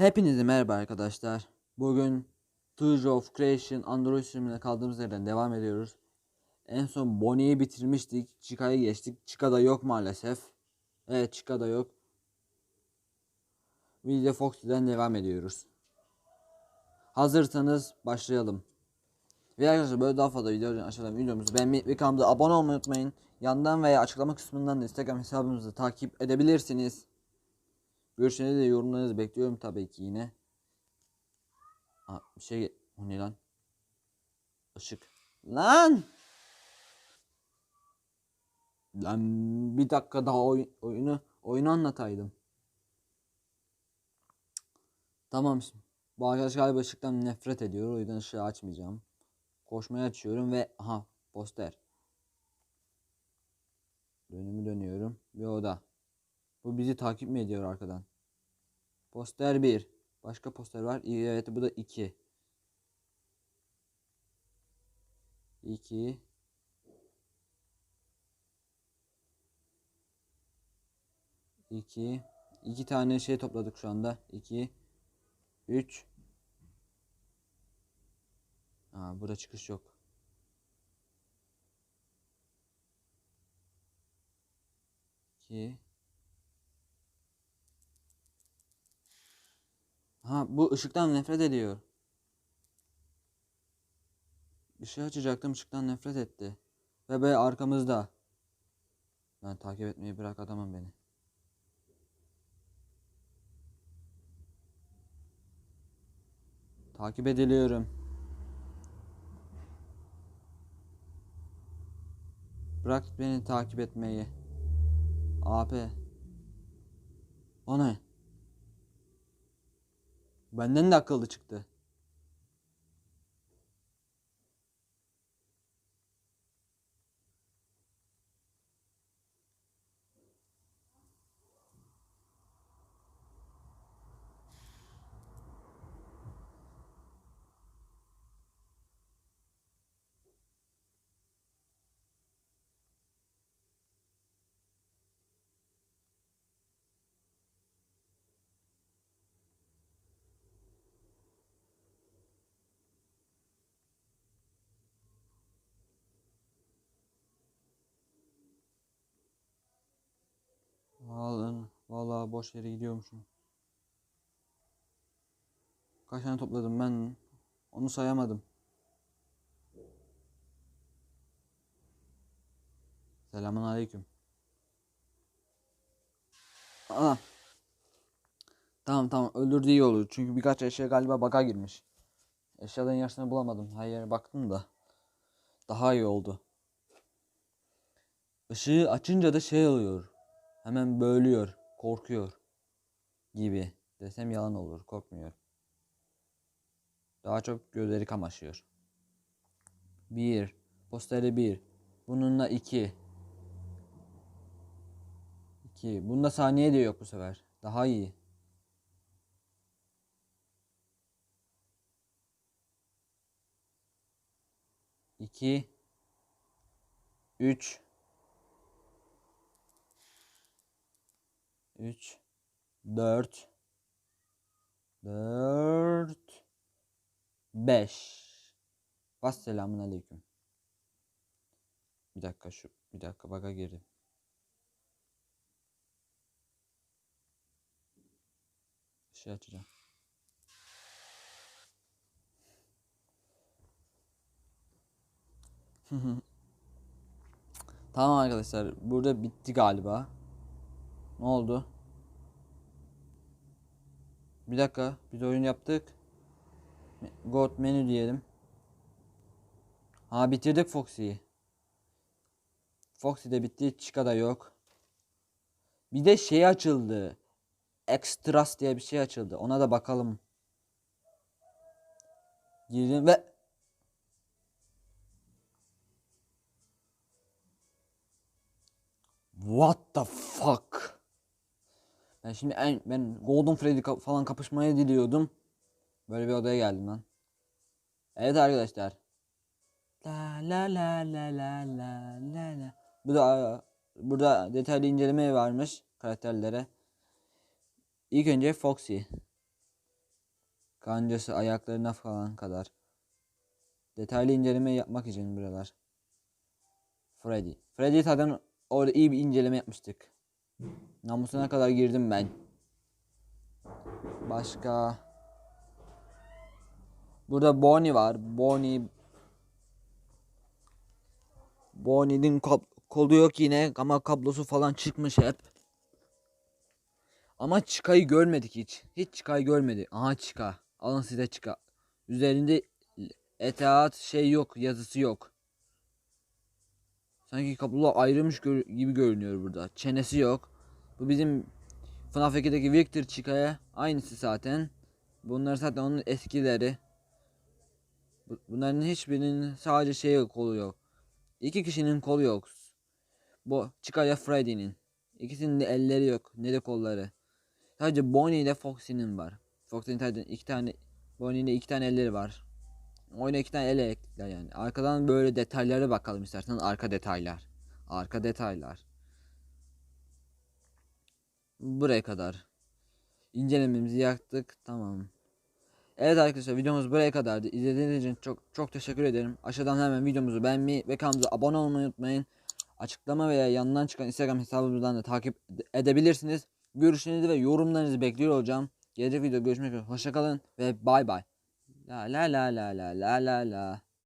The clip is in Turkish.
Hepinize merhaba arkadaşlar. Bugün Tools of Creation Android sürümüne kaldığımız yerden devam ediyoruz. En son Bonnie'yi bitirmiştik. Chica'ya geçtik. Chica da yok maalesef. Evet Chica da yok. Biz de Foxy'den devam ediyoruz. Hazırsanız başlayalım. Ve arkadaşlar böyle daha fazla video aşağıdan videomuzu beğenmeyi ve kanalımıza abone olmayı unutmayın. Yandan veya açıklama kısmından da Instagram hesabımızı takip edebilirsiniz. Görüşlerinizi de yorumlarınızı bekliyorum tabii ki yine. Aa, bir şey o ne lan? Işık. Lan! Lan bir dakika daha oy- oyunu oyunu anlataydım. Tamam şimdi. Bu arkadaş galiba ışıktan nefret ediyor. O yüzden ışığı açmayacağım. Koşmayı açıyorum ve aha poster. Dönümü dönüyorum ve o da. Bu bizi takip mi ediyor arkadan? Poster 1. Başka poster var. Evet bu da 2. 2 2 2 tane şey topladık şu anda. 2 3 Aa burada çıkış yok. İki Ha bu ışıktan nefret ediyor. Işığı açacaktım ışıktan nefret etti. Ve böyle arkamızda. Ben takip etmeyi bırak adamım beni. Takip ediliyorum. Bırak beni takip etmeyi. AP. O ne? Benden de akıllı çıktı. Vallahi boş yere gidiyormuşum. Kaç tane topladım ben? Onu sayamadım. Selamun aleyküm. Aa. Tamam tamam öldürdüğü iyi olur. Çünkü birkaç eşya galiba bug'a girmiş. Eşyaların yarısını bulamadım. Her yere baktım da. Daha iyi oldu. Işığı açınca da şey oluyor. Hemen bölüyor. Korkuyor. Gibi. Desem yalan olur. Korkmuyor. Daha çok gözleri kamaşıyor. Bir. Posteri bir. Bununla iki. İki. Bunda saniye de yok bu sefer. Daha iyi. İki. Üç. 3 4 4 5 Bas aleyküm. Bir dakika şu bir dakika baga girdim. Şey açacağım. Tamam arkadaşlar burada bitti galiba. Ne oldu? Bir dakika. Biz oyun yaptık. God menü diyelim. Ha bitirdik Foxy'yi. Foxy de bitti. Chica da yok. Bir de şey açıldı. Extras diye bir şey açıldı. Ona da bakalım. Girdim ve şimdi en, ben Golden Freddy ka- falan kapışmaya diliyordum. Böyle bir odaya geldim lan. Evet arkadaşlar. La la la la la la la la. Bu da burada detaylı inceleme varmış karakterlere. İlk önce Foxy. Kancası ayaklarına falan kadar. Detaylı inceleme yapmak için buralar. Freddy. Freddy zaten orada iyi bir inceleme yapmıştık. Namusuna kadar girdim ben. Başka. Burada Bonnie var. Bonnie. Bonnie'nin kolu yok yine ama kablosu falan çıkmış hep. Ama Chika'yı görmedik hiç. Hiç Chika'yı görmedi. Aha Chika. Alın size Chika. Üzerinde etaat şey yok, yazısı yok. Sanki kablo ayrılmış gibi görünüyor burada. Çenesi yok. Bu bizim FNAF 2'deki Victor Chika'ya aynısı zaten. Bunlar zaten onun eskileri. Bu- Bunların hiçbirinin sadece şey kolu yok. İki kişinin kolu yok. Bu Chika'ya Freddy'nin. İkisinin de elleri yok. Ne de kolları. Sadece Bonnie ile Foxy'nin var. Foxy'nin zaten iki tane Bonnie'nin iki tane elleri var. Oyuna iki tane ele ekler yani. Arkadan böyle detaylara bakalım istersen. Arka detaylar. Arka detaylar. Buraya kadar. İncelememizi yaktık. Tamam. Evet arkadaşlar videomuz buraya kadardı. İzlediğiniz için çok çok teşekkür ederim. Aşağıdan hemen videomuzu beğenmeyi ve kanalımıza abone olmayı unutmayın. Açıklama veya yanından çıkan Instagram hesabımızdan da takip ede- edebilirsiniz. Görüşlerinizi ve yorumlarınızı bekliyor olacağım. Gelecek video görüşmek üzere. Hoşçakalın ve bay bay. La la la la la la la la.